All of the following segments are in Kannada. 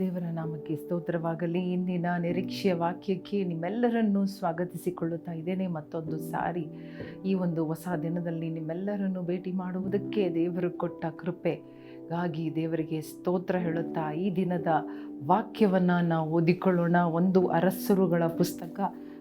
ದೇವರ ನಾಮಕ್ಕೆ ಸ್ತೋತ್ರವಾಗಲಿ. ಇಂದಿನ ನಿರೀಕ್ಷೆಯ ವಾಕ್ಯಕ್ಕೆ ನಿಮ್ಮೆಲ್ಲರನ್ನು ಸ್ವಾಗತಿಸಿಕೊಳ್ಳುತ್ತಾ ಇದ್ದೇನೆ. ಮತ್ತೊಂದು ಸಾರಿ ಈ ಒಂದು ಹೊಸ ದಿನದಲ್ಲಿ ನಿಮ್ಮೆಲ್ಲರನ್ನು ಭೇಟಿ ಮಾಡುವುದಕ್ಕೆ ದೇವರು ಕೊಟ್ಟ ಕೃಪೆಗಾಗಿ ದೇವರಿಗೆ ಸ್ತೋತ್ರ ಹೇಳುತ್ತಾ ಈ ದಿನದ ವಾಕ್ಯವನ್ನು ನಾವು ಓದಿಕೊಳ್ಳೋಣ. ಒಂದು ಅರಸರುಗಳ ಪುಸ್ತಕ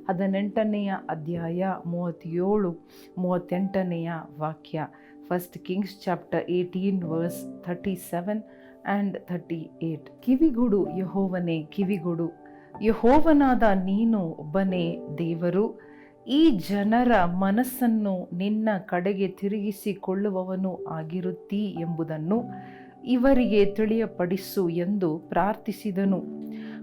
ಹದಿನೆಂಟನೆಯ ಅಧ್ಯಾಯ ಮೂವತ್ತೇಳು ಮೂವತ್ತೆಂಟನೆಯ ವಾಕ್ಯ. First kings chapter eighteen verse thirty seven and thirty eight ಕಿವಿಗುಡು ಯಹೋವನೇ, ಕಿವಿಗುಡು. ಯಹೋವನಾದ ನೀನು ಒಬ್ಬನೇ ದೇವರು. ಈ ಜನರ ಮನಸ್ಸನ್ನು ನಿನ್ನ ಕಡೆಗೆ ತಿರುಗಿಸಿಕೊಳ್ಳುವವನು ಆಗಿರುತ್ತೀ ಎಂಬುದನ್ನು ಇವರಿಗೆ ತಿಳಿಯಪಡಿಸು ಎಂದು ಪ್ರಾರ್ಥಿಸಿದನು.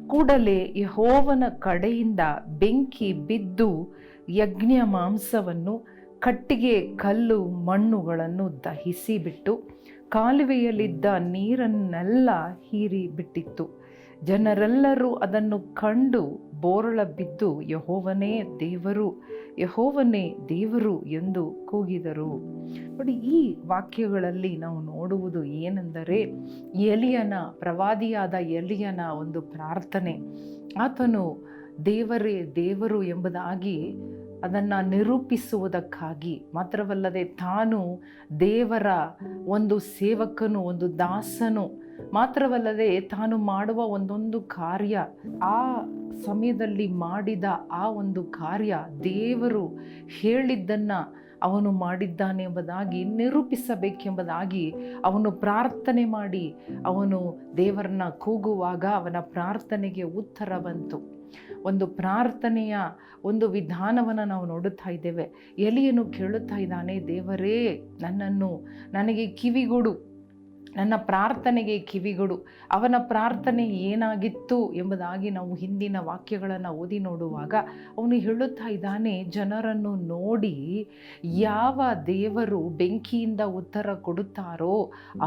ಕೂಡಲೇ ಯಹೋವನ ಕಡೆಯಿಂದ ಬೆಂಕಿ ಬಿದ್ದು ಯಜ್ಞ ಮಾಂಸವನ್ನು, ಕಟ್ಟಿಗೆ, ಕಲ್ಲು, ಮಣ್ಣುಗಳನ್ನು ದಹಿಸಿಬಿಟ್ಟು ಕಾಲುವೆಯಲ್ಲಿದ್ದ ನೀರನ್ನೆಲ್ಲ ಹೀರಿ ಬಿಟ್ಟಿತ್ತು. ಜನರೆಲ್ಲರೂ ಅದನ್ನು ಕಂಡು ಬೋರಳ ಬಿದ್ದು, ಯಹೋವನೇ ದೇವರು ಯಹೋವನೇ ದೇವರು ಎಂದು ಕೂಗಿದರು. ನೋಡಿ, ಈ ವಾಕ್ಯಗಳಲ್ಲಿ ನಾವು ನೋಡುವುದು ಏನೆಂದರೆ, ಎಲಿಯನ ಪ್ರವಾದಿಯಾದ ಎಲಿಯನ ಒಂದು ಪ್ರಾರ್ಥನೆ. ಆತನು ದೇವರೇ, ದೇವರು ಎಂಬುದಾಗಿ ಅದನ್ನು ನಿರೂಪಿಸುವುದಕ್ಕಾಗಿ. ಮಾತ್ರವಲ್ಲದೆ ತಾನು ದೇವರ ಒಂದು ಸೇವಕನು, ಒಂದು ದಾಸನು. ಮಾತ್ರವಲ್ಲದೆ ತಾನು ಮಾಡುವ ಒಂದೊಂದು ಕಾರ್ಯ, ಆ ಸಮಯದಲ್ಲಿ ಮಾಡಿದ ಆ ಒಂದು ಕಾರ್ಯ ದೇವರು ಹೇಳಿದ್ದನ್ನು ಅವನು ಮಾಡಿದ್ದಾನೆ ಎಂಬುದಾಗಿ ನಿರೂಪಿಸಬೇಕೆಂಬುದಾಗಿ ಅವನು ಪ್ರಾರ್ಥನೆ ಮಾಡಿ ಅವನು ದೇವರನ್ನ ಕೂಗುವಾಗ ಅವನ ಪ್ರಾರ್ಥನೆಗೆ ಉತ್ತರ ಬಂತು. ಒಂದು ಪ್ರಾರ್ಥನೆಯ ಒಂದು ವಿಧಾನವನ್ನು ನಾವು ನೋಡುತ್ತಾ ಇದ್ದೇವೆ. ಎಲಿಯನು ಕೇಳುತ್ತಾ ಇದ್ದಾನೆ, ದೇವರೇ, ನನ್ನನ್ನು, ನನಗೆ ಕಿವಿಗೊಡು ನನ್ನ ಪ್ರಾರ್ಥನೆಗೆ ಕಿವಿಗಳು ಅವನ ಪ್ರಾರ್ಥನೆ ಏನಾಗಿತ್ತು ಎಂಬುದಾಗಿ ನಾವು ಹಿಂದಿನ ವಾಕ್ಯಗಳನ್ನು ಓದಿ ನೋಡುವಾಗ ಅವನು ಹೇಳುತ್ತಾ ಇದ್ದಾನೆ, ಜನರನ್ನು ನೋಡಿ ಯಾವ ದೇವರು ಬೆಂಕಿಯಿಂದ ಉತ್ತರ ಕೊಡುತ್ತಾರೋ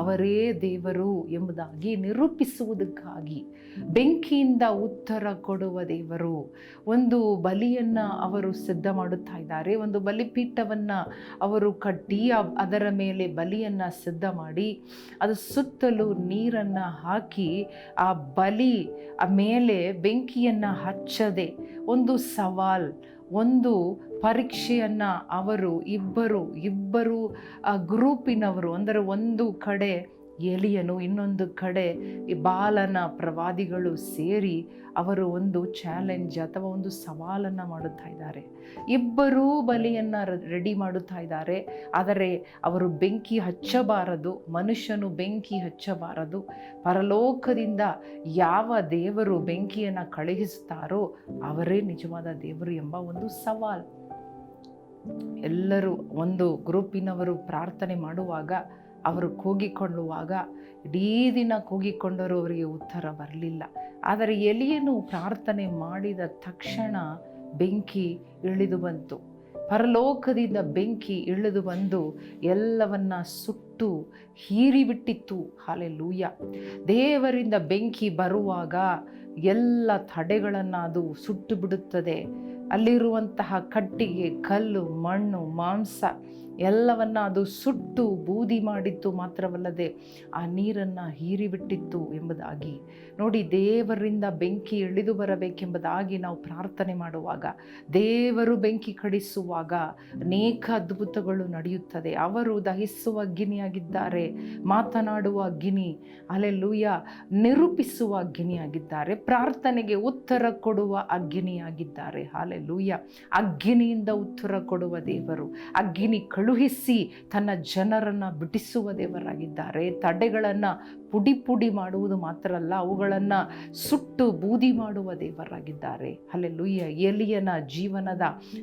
ಅವರೇ ದೇವರು ಎಂಬುದಾಗಿ ನಿರೂಪಿಸುವುದಕ್ಕಾಗಿ ಬೆಂಕಿಯಿಂದ ಉತ್ತರ ಕೊಡುವ ದೇವರು. ಒಂದು ಬಲಿಯನ್ನು ಅವರು ಸಿದ್ಧ ಮಾಡುತ್ತಾ ಇದ್ದಾರೆ, ಒಂದು ಬಲಿಪೀಠವನ್ನು ಅವರು ಕಟ್ಟಿ ಅದರ ಮೇಲೆ ಬಲಿಯನ್ನು ಸಿದ್ಧ ಮಾಡಿ, ಅದು ಸುತ್ತಲೂ ನೀರನ್ನು ಹಾಕಿ ಆ ಬಲಿ, ಆ ಮೇಲೆ ಬೆಂಕಿಯನ್ನು ಹಚ್ಚದೆ. ಒಂದು ಸವಾಲ್, ಒಂದು ಪರೀಕ್ಷೆಯನ್ನು ಅವರು ಇಬ್ಬರು ಇಬ್ಬರು ಗ್ರೂಪಿನವರು, ಅಂದರೆ ಒಂದು ಕಡೆ ಎಲಿಯನು ಇನ್ನೊಂದು ಕಡೆ ಬಾಲನ ಪ್ರವಾದಿಗಳು ಸೇರಿ ಅವರು ಒಂದು ಚಾಲೆಂಜ್ ಅಥವಾ ಒಂದು ಸವಾಲನ್ನು ಮಾಡುತ್ತಾ ಇದ್ದಾರೆ. ಇಬ್ಬರೂ ಬಲಿಯನ್ನು ರೆಡಿ ಮಾಡುತ್ತಾ ಇದ್ದಾರೆ. ಆದರೆ ಅವರು ಬೆಂಕಿ ಹಚ್ಚಬಾರದು, ಮನುಷ್ಯನು ಬೆಂಕಿ ಹಚ್ಚಬಾರದು. ಪರಲೋಕದಿಂದ ಯಾವ ದೇವರು ಬೆಂಕಿಯನ್ನು ಕಳುಹಿಸುತ್ತಾರೋ ಅವರೇ ನಿಜವಾದ ದೇವರು ಎಂಬ ಒಂದು ಸವಾಲು. ಎಲ್ಲರೂ ಒಂದು ಗ್ರೂಪಿನವರು ಪ್ರಾರ್ಥನೆ ಮಾಡುವಾಗ ಅವರು ಕೂಗಿಕೊಳ್ಳುವಾಗ, ಇಡೀ ದಿನ ಕೂಗಿಕೊಂಡರೂ ಅವರಿಗೆ ಉತ್ತರ ಬರಲಿಲ್ಲ. ಆದರೆ ಎಲಿಯನು ಪ್ರಾರ್ಥನೆ ಮಾಡಿದ ತಕ್ಷಣ ಬೆಂಕಿ ಇಳಿದು ಬಂತು. ಪರಲೋಕದಿಂದ ಬೆಂಕಿ ಇಳಿದು ಬಂದು ಎಲ್ಲವನ್ನ ಸುಟ್ಟು ಹೀರಿಬಿಟ್ಟಿತ್ತು. ಹಾಲೆ ಲೂಯ ದೇವರಿಂದ ಬೆಂಕಿ ಬರುವಾಗ ಎಲ್ಲ ತಡೆಗಳನ್ನು ಅದು ಸುಟ್ಟು ಬಿಡುತ್ತದೆ. ಅಲ್ಲಿರುವಂತಹ ಕಟ್ಟಿಗೆ, ಕಲ್ಲು, ಮಣ್ಣು, ಮಾಂಸ ಎಲ್ಲವನ್ನ ಅದು ಸುಟ್ಟು ಬೂದಿ ಮಾಡಿತ್ತು ಮಾತ್ರವಲ್ಲದೆ ಆ ನೀರನ್ನು ಹೀರಿಬಿಟ್ಟಿತ್ತು ಎಂಬುದಾಗಿ. ನೋಡಿ, ದೇವರಿಂದ ಬೆಂಕಿ ಇಳಿದು ಬರಬೇಕೆಂಬುದಾಗಿ ನಾವು ಪ್ರಾರ್ಥನೆ ಮಾಡುವಾಗ, ದೇವರು ಬೆಂಕಿ ಕಡಿಸುವಾಗ ಅನೇಕ ಅದ್ಭುತಗಳು ನಡೆಯುತ್ತದೆ. ಅವರು ದಹಿಸುವ ಅಗ್ನಿಯಾಗಿದ್ದಾರೆ, ಮಾತನಾಡುವ ಅಗ್ನಿ ಅಲೆಲ್ಲೂಯ ನಿರೂಪಿಸುವ ಅಗ್ನಿಯಾಗಿದ್ದಾರೆ, ಪ್ರಾರ್ಥನೆಗೆ ಉತ್ತರ ಕೊಡುವ ಅಗ್ನಿಯಾಗಿದ್ದಾರೆ. ಹಾಲೆಲ್ಲೂಯ. ಅಗ್ನಿಯಿಂದ ಉತ್ತರ ಕೊಡುವ ದೇವರು. ಅಗ್ನಿ ಕಳುಹಿಸಿ ತನ್ನ ಜನರನ್ನು ಬಿಡಿಸುವ ದೇವರಾಗಿದ್ದಾರೆ. ತಡೆಗಳನ್ನು ಪುಡಿ ಪುಡಿ ಮಾಡುವುದು ಮಾತ್ರ ಅಲ್ಲ, ಅವುಗಳನ್ನು ಸುಟ್ಟು ಬೂದಿ ಮಾಡುವ ದೇವರಾಗಿದ್ದಾರೆ. ಅಲ್ಲೆಲ್ಲೂಯ್ಯ ಎಲಿಯನ ಜೀವನದ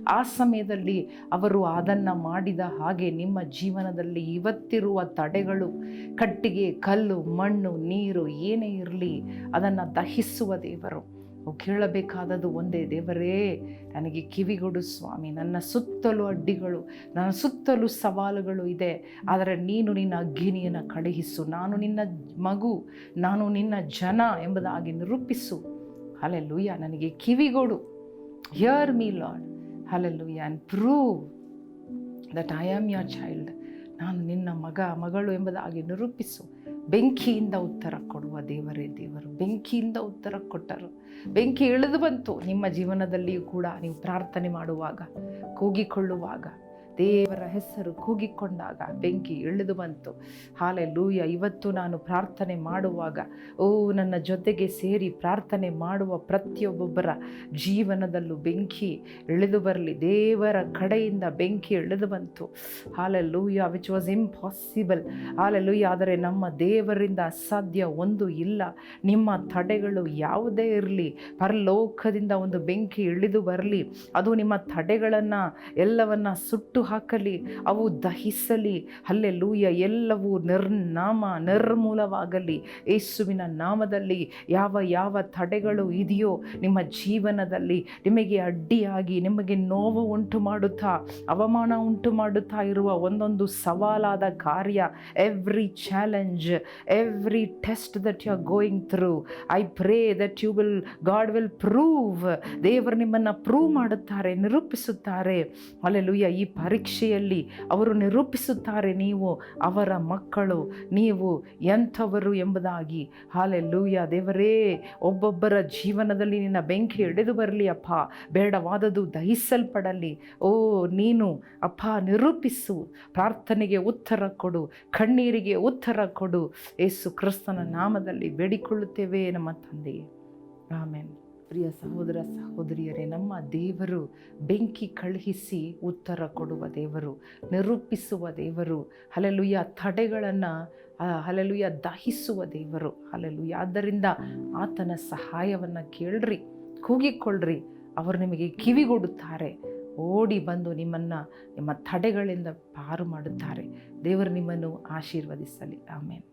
ಆ ಸಮಯದಲ್ಲಿ ಅವರು ಅದನ್ನು ಮಾಡಿದ ಹಾಗೆ ನಿಮ್ಮ ಜೀವನದಲ್ಲಿ ಇವತ್ತಿರುವ ತಡೆಗಳು, ಕಟ್ಟಿಗೆ, ಕಲ್ಲು, ಮಣ್ಣು, ನೀರು ಏನೇ ಇರಲಿ, ಅದನ್ನು ದಹಿಸುವ ದೇವರು. ಕೇಳಬೇಕಾದದ್ದು ಒಂದೇ, ದೇವರೇ, ನನಗೆ ಕಿವಿಗೊಡು ಸ್ವಾಮಿ, ನನ್ನ ಸುತ್ತಲೂ ಅಡ್ಡಿಗಳು, ನನ್ನ ಸುತ್ತಲೂ ಸವಾಲುಗಳು ಇದೆ. ಆದರೆ ನೀನು ನಿನ್ನ ಅಗ್ನಿಯನ್ನು ಕಳುಹಿಸು. ನಾನು ನಿನ್ನ ಮಗು, ನಾನು ನಿನ್ನ ಜನ ಎಂಬುದಾಗಿ ನಿರೂಪಿಸು. ಹಲೆಲ್ಲೂಯ್ಯ ನನಗೆ ಕಿವಿಗೊಡು hear me Lord hallelujah and prove that I am your child ನಾನು ನಿನ್ನ ಮಗ, ಮಗಳು ಎಂಬುದಾಗಿ ನಿರೂಪಿಸು. ಬೆಂಕಿಯಿಂದ ಉತ್ತರ ಕೊಡುವ ದೇವರೇ ದೇವರು. ಬೆಂಕಿಯಿಂದ ಉತ್ತರ ಕೊಟ್ಟರು. ಬೆಂಕಿ ಇಳಿದು ಬಂತು. ನಿಮ್ಮ ಜೀವನದಲ್ಲಿಯೂ ಕೂಡ ನೀವು ಪ್ರಾರ್ಥನೆ ಮಾಡುವಾಗ, ಕೂಗಿಕೊಳ್ಳುವಾಗ. ದೇವರ ಹೆಸರು ಕೂಗಿಕೊಂಡಾಗ ಬೆಂಕಿ ಇಳಿದು ಬಂತು. ಹಾಲೆ ಲೂಯ ಇವತ್ತು ನಾನು ಪ್ರಾರ್ಥನೆ ಮಾಡುವಾಗ, ಓ, ನನ್ನ ಜೊತೆಗೆ ಸೇರಿ ಪ್ರಾರ್ಥನೆ ಮಾಡುವ ಪ್ರತಿಯೊಬ್ಬೊಬ್ಬರ ಜೀವನದಲ್ಲೂ ಬೆಂಕಿ ಇಳಿದು ಬರಲಿ. ದೇವರ ಕಡೆಯಿಂದ ಬೆಂಕಿ ಇಳಿದು ಬಂತು. ಹಾಲೆ ಲೂಯ ವಿಚ್ ವಾಸ್ ಇಂಪಾಸಿಬಲ್ ಹಾಲೆ ಲೂಯ ಆದರೆ ನಮ್ಮ ದೇವರಿಂದ ಅಸಾಧ್ಯ ಒಂದು ಇಲ್ಲ. ನಿಮ್ಮ ತಡೆಗಳು ಯಾವುದೇ ಇರಲಿ, ಪರಲೋಕದಿಂದ ಒಂದು ಬೆಂಕಿ ಇಳಿದು ಬರಲಿ. ಅದು ನಿಮ್ಮ ತಡೆಗಳನ್ನು, ಎಲ್ಲವನ್ನ ಸುಟ್ಟು ಹಾಕಲಿ, ಅವು ದಹಿಸಲಿ. ಅಲ್ಲೆಲ್ಲೂಯ ಲೂಯ ಎಲ್ಲವೂ ನಿರ್ನಾಮ, ನಿರ್ಮೂಲವಾಗಲಿ. ಯೇಸುವಿನ ನಾಮದಲ್ಲಿ ಯಾವ ಯಾವ ತಡೆಗಳು ಇದೆಯೋ ನಿಮ್ಮ ಜೀವನದಲ್ಲಿ ನಿಮಗೆ ಅಡ್ಡಿಯಾಗಿ, ನಿಮಗೆ ನೋವು ಉಂಟು ಮಾಡುತ್ತಾ, ಅವಮಾನ ಉಂಟು ಮಾಡುತ್ತಾ ಇರುವ ಒಂದೊಂದು ಸವಾಲಾದ ಕಾರ್ಯ every challenge every test that you are going through I pray that you will God will prove ದೇವರು ನಿಮ್ಮನ್ನು ಪ್ರೂವ್ ಮಾಡುತ್ತಾರೆ, ನಿರೂಪಿಸುತ್ತಾರೆ. ಅಲ್ಲೆಲುಯ್ಯ ಈ ಪರೀಕ್ಷೆಯಲ್ಲಿ ಅವರು ನಿರೂಪಿಸುತ್ತಾರೆ, ನೀವು ಅವರ ಮಕ್ಕಳು, ನೀವು ಎಂಥವರು ಎಂಬುದಾಗಿ. ಹಾಲೆ ಲೂಯ್ಯ ದೇವರೇ, ಒಬ್ಬೊಬ್ಬರ ಜೀವನದಲ್ಲಿ ನಿನ್ನ ಬೆಂಕಿ ಹಿಡಿದು ಬರಲಿ, ಅಪ್ಪ. ಬೇಡವಾದದು ದಹಿಸಲ್ಪಡಲಿ. ಓ, ನೀನು, ಅಪ್ಪ, ನಿರೂಪಿಸು. ಪ್ರಾರ್ಥನೆಗೆ ಉತ್ತರ ಕೊಡು, ಕಣ್ಣೀರಿಗೆ ಉತ್ತರ ಕೊಡು. ಏಸು ಕ್ರಿಸ್ತನ ನಾಮದಲ್ಲಿ ಬೇಡಿಕೊಳ್ಳುತ್ತೇವೆ, ನಮ್ಮ ತಂದೆಯೇ. ಆಮೇನ್. ಪ್ರಿಯ ಸಹೋದರ ಸಹೋದರಿಯರೇ, ನಮ್ಮ ದೇವರು ಬೆಂಕಿ ಕಳುಹಿಸಿ ಉತ್ತರ ಕೊಡುವ ದೇವರು, ನಿರೂಪಿಸುವ ದೇವರು ಹಲಲುಯ ತಡೆಗಳನ್ನು ಹಲಲುಯ ದಹಿಸುವ ದೇವರು ಹಲಲುಯ ಆದ್ದರಿಂದ ಆತನ ಸಹಾಯವನ್ನು ಕೇಳ್ರಿ, ಕೂಗಿಕೊಳ್ಳ್ರಿ, ಅವರು ನಿಮಗೆ ಕಿವಿಗೊಡುತ್ತಾರೆ. ಓಡಿ ಬಂದು ನಿಮ್ಮನ್ನು, ನಿಮ್ಮ ತಡೆಗಳಿಂದ ಪಾರು ಮಾಡುತ್ತಾರೆ. ದೇವರು ನಿಮ್ಮನ್ನು ಆಶೀರ್ವದಿಸಲಿ. ಆಮೇಲೆ